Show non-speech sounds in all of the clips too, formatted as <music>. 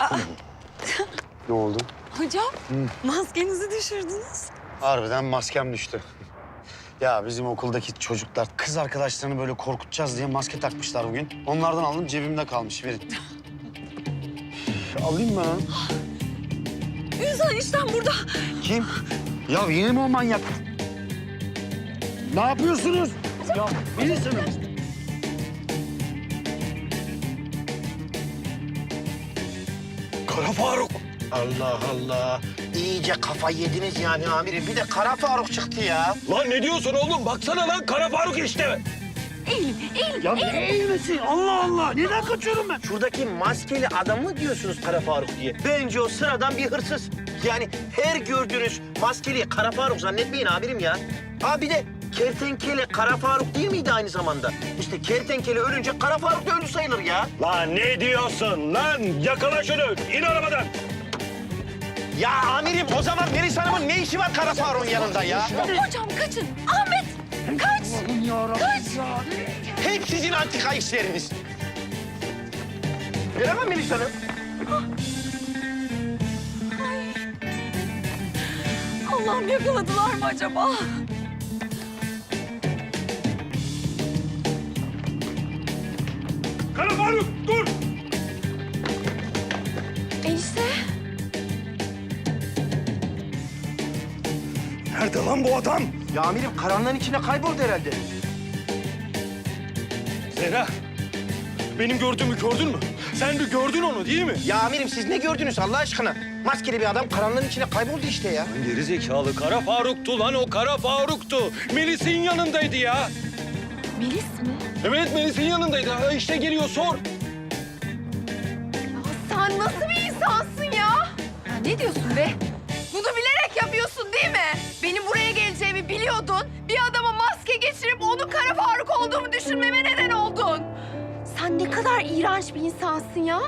<laughs> Ne oldu? Hocam maskenizi düşürdünüz. Harbiden maskem düştü. Ya bizim okuldaki çocuklar kız arkadaşlarını böyle korkutacağız diye maske takmışlar bugün. Onlardan aldım cebimde kalmış verin. Alayım mı? Ünsan işten burada. Kim? Ya yine mi o manyak? Ne yapıyorsunuz? Ya Hanım. Kara Faruk. Allah Allah. İyice kafa yediniz yani amirim. Bir de Kara Faruk çıktı ya. Lan ne diyorsun oğlum? Baksana lan Kara Faruk işte. Eğilim, eğilim. Ya ne eğilmesi? Allah Allah. Neden kaçıyorum ben? Şuradaki maskeli adam mı diyorsunuz Kara Faruk diye? Bence o sıradan bir hırsız. Yani her gördüğünüz maskeli Kara Faruk zannetmeyin amirim ya. Ha bir de kertenkele Kara Faruk değil miydi aynı zamanda? İşte kertenkele ölünce Kara Faruk da ölü sayılır ya. Lan ne diyorsun lan? Yakala şunu. İn arabadan. Ya amirim o zaman Melis Hanım'ın ne işi var Kara Faruk'un yanında ya? Hocam kaçın. Ahmet kaç. Kaç. Hep sizin antika işleriniz. Merhaba Melis Hanım. Allah'ım yakaladılar mı acaba? Faruk dur. Enişte. Nerede lan bu adam? Ya amirim karanlığın içine kayboldu herhalde. Zehra. Benim gördüğümü gördün mü? Sen de gördün onu değil mi? Ya amirim siz ne gördünüz Allah aşkına? Maskeli bir adam karanlığın içine kayboldu işte ya. Geri zekalı Kara Faruk'tu lan o Kara Faruk'tu. Melis'in yanındaydı ya. Melis mi? Evet Melis'in yanındaydı. Ha, İşte geliyor sor. Sen nasıl bir insansın ya? ya? Ne diyorsun be? Bunu bilerek yapıyorsun değil mi? Benim buraya geleceğimi biliyordun. Bir adama maske geçirip onun Kara Faruk olduğumu düşünmeme neden oldun. Sen ne kadar iğrenç bir insansın ya.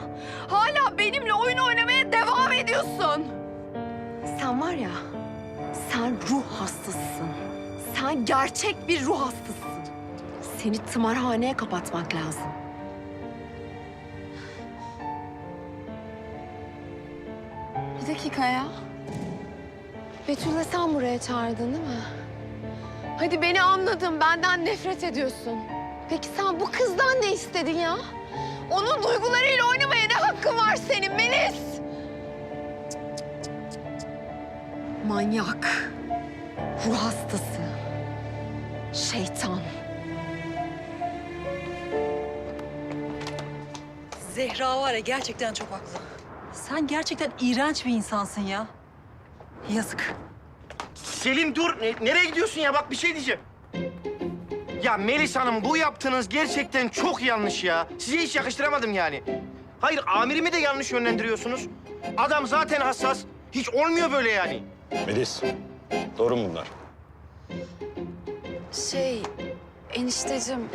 Hala benimle oyun oynamaya devam ediyorsun. Sen var ya, sen ruh hastasısın. Sen gerçek bir ruh hastasısın. Seni tımarhaneye kapatmak lazım. Bir dakika ya. Betül'le sen buraya çağırdın değil mi? Hadi beni anladım. Benden nefret ediyorsun. Peki sen bu kızdan ne istedin ya? Onun duygularıyla oynamaya ne hakkın var senin Melis? Manyak. Ruh hastası. Şeytan. Zehra var ya gerçekten çok haklı. Sen gerçekten iğrenç bir insansın ya. Yazık. Selim dur. Ne- nereye gidiyorsun ya? Bak bir şey diyeceğim. Ya Melis Hanım bu yaptığınız gerçekten çok yanlış ya. Size hiç yakıştıramadım yani. Hayır amirimi de yanlış yönlendiriyorsunuz. Adam zaten hassas. Hiç olmuyor böyle yani. Melis. Doğru mu bunlar? Şey, enişteciğim.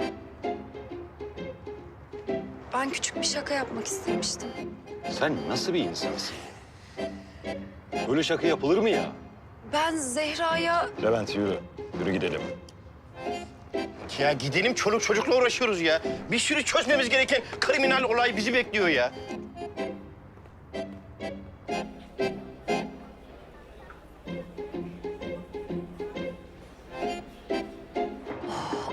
Ben küçük bir şaka yapmak istemiştim. Sen nasıl bir insansın? Böyle şaka yapılır mı ya? Ben Zehra'ya Levent yürü. Yürü gidelim. Ya gidelim çoluk çocukla uğraşıyoruz ya. Bir sürü çözmemiz gereken kriminal olay bizi bekliyor ya.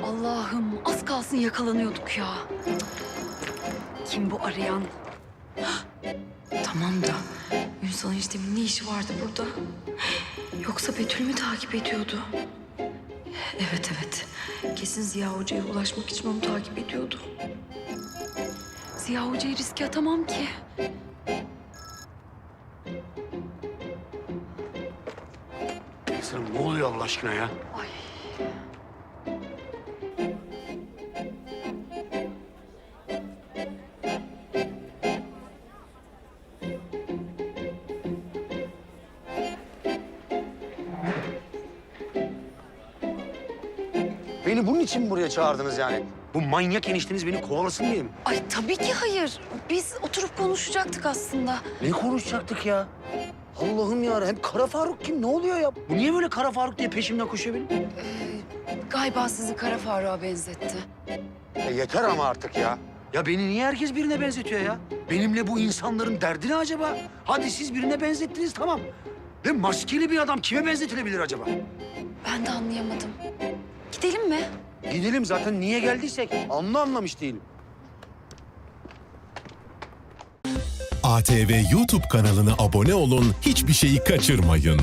Allah'ım az kalsın yakalanıyorduk ya. Kim bu arayan? Tamam da Ünsal eniştemin ne işi vardı burada? Yoksa Betül mü takip ediyordu? Evet evet. Kesin Ziya Hoca'ya ulaşmak için onu takip ediyordu. Ziya Hoca'yı riske atamam ki. Hanım ne oluyor Allah aşkına ya? Beni bunun için mi buraya çağırdınız yani? Bu manyak enişteniz beni kovalasın diye mi? Ay tabii ki hayır. Biz oturup konuşacaktık aslında. Ne konuşacaktık ya? Allah'ım ya hem Kara Faruk kim? Ne oluyor ya? Bu niye böyle Kara Faruk diye peşimden koşuyor benim? Galiba sizi Kara Faruk'a benzetti. E yeter ama artık ya. Ya beni niye herkes birine benzetiyor ya? Benimle bu insanların derdi ne acaba? Hadi siz birine benzettiniz tamam. Ve maskeli bir adam kime benzetilebilir acaba? Ben de anlayamadım. Gidelim mi? Gidelim zaten niye geldiysek. Anla anlamış değilim. ATV YouTube kanalına abone olun, hiçbir şeyi kaçırmayın.